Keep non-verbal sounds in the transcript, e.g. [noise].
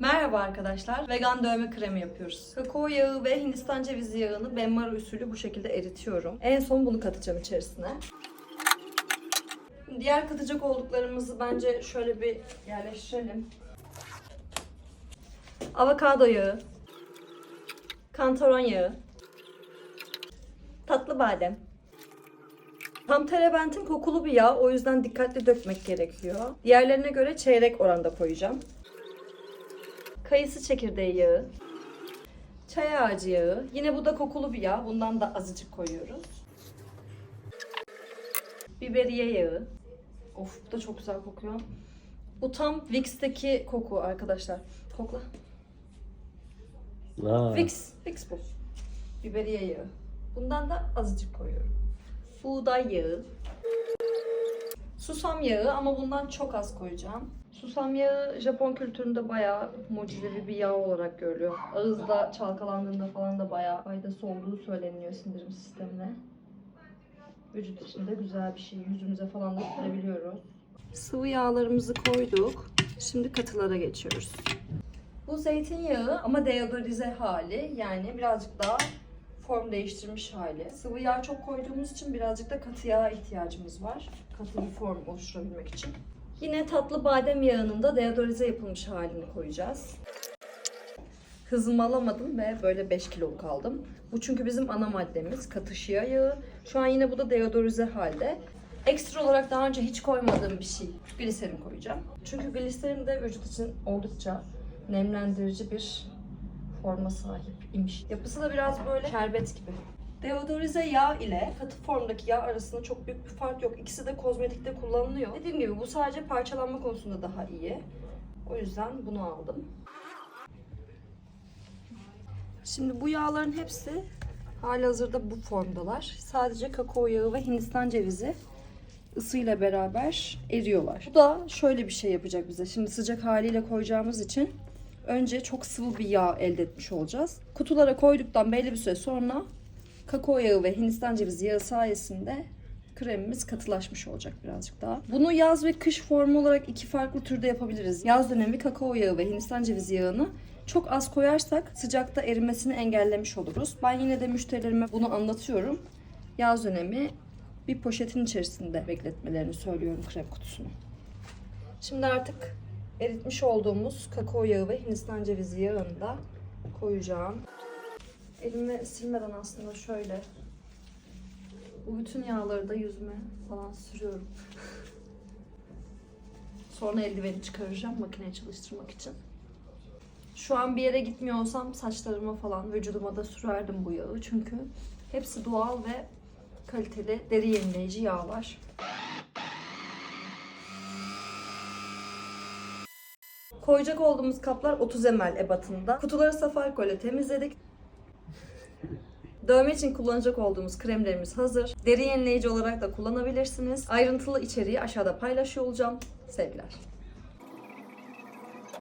Merhaba arkadaşlar. Vegan dövme kremi yapıyoruz. Kakao yağı ve Hindistan cevizi yağını benmari usulü bu şekilde eritiyorum. En son bunu katacağım içerisine. Diğer katacak olduklarımızı bence şöyle bir yerleştirelim. Avokado yağı, kantaron yağı, tatlı badem. Tam terebentin kokulu bir yağ o yüzden dikkatli dökmek gerekiyor. Diğerlerine göre çeyrek oranda koyacağım. Kayısı çekirdeği yağı, çay ağacı yağı. Yine bu da kokulu bir yağ. Bundan da azıcık koyuyoruz. Biberiye yağı. Of bu da çok güzel kokuyor. Bu tam Vicks'teki koku arkadaşlar. Kokla. Aa, Vicks, Vicks bu. Biberiye yağı. Bundan da azıcık koyuyorum. Buğday yağı. Susam yağı ama bundan çok az koyacağım. Susam yağı Japon kültüründe bayağı mucizevi bir yağ olarak görülüyor. Ağızda çalkalandığında falan da bayağı faydası olduğu söyleniyor sindirim sistemine. Vücut için de güzel bir şey. Yüzümüze falan da sürebiliyoruz. Sıvı yağlarımızı koyduk. Şimdi katılara geçiyoruz. Bu zeytinyağı ama deodorize hali yani birazcık daha form değiştirmiş hali. Sıvı yağ çok koyduğumuz için birazcık da katı yağa ihtiyacımız var. Katı bir form oluşturabilmek için. Yine tatlı badem yağının da deodorize yapılmış halini koyacağız. Hızımı alamadım ve böyle 5 kiloluk aldım. Bu çünkü bizim ana maddemiz katı yağı. Şu an yine bu da deodorize halde. Ekstra olarak daha önce hiç koymadığım bir şey. Gliserin koyacağım. Çünkü gliserin de vücut için oldukça nemlendirici bir forma sahip imiş. Yapısı da biraz böyle şerbet gibi. Deodorize yağ ile katı formdaki yağ arasında çok büyük bir fark yok. İkisi de kozmetikte kullanılıyor. Dediğim gibi bu sadece parçalanma konusunda daha iyi. O yüzden bunu aldım. Şimdi bu yağların hepsi halihazırda bu formdalar. Sadece kakao yağı ve Hindistan cevizi ısıyla beraber eriyorlar. Bu da şöyle bir şey yapacak bize. Şimdi sıcak haliyle koyacağımız için önce çok sıvı bir yağ elde etmiş olacağız. Kutulara koyduktan belli bir süre sonra kakao yağı ve Hindistan cevizi yağı sayesinde kremimiz katılaşmış olacak birazcık daha. Bunu yaz ve kış formu olarak iki farklı türde yapabiliriz. Yaz dönemi kakao yağı ve Hindistan cevizi yağını çok az koyarsak sıcakta erimesini engellemiş oluruz. Ben yine de müşterilerime bunu anlatıyorum. Yaz dönemi bir poşetin içerisinde bekletmelerini söylüyorum krem kutusunu. Şimdi artık eritmiş olduğumuz kakao yağı ve Hindistan cevizi yağını da koyacağım. Elime silmeden aslında şöyle bu bütün yağları da yüzüme falan sürüyorum. [laughs] Sonra eldiveni çıkaracağım makineye çalıştırmak için. Şu an bir yere gitmiyor olsam saçlarıma falan vücuduma da sürerdim bu yağı. Çünkü hepsi doğal ve kaliteli deri yenileyici yağlar. Koyacak olduğumuz kaplar 30 ml ebatında. Kutuları saf alkolle temizledik. [laughs] Dövme için kullanacak olduğumuz kremlerimiz hazır. Deri yenileyici olarak da kullanabilirsiniz. Ayrıntılı içeriği aşağıda paylaşıyor olacağım. Sevgiler.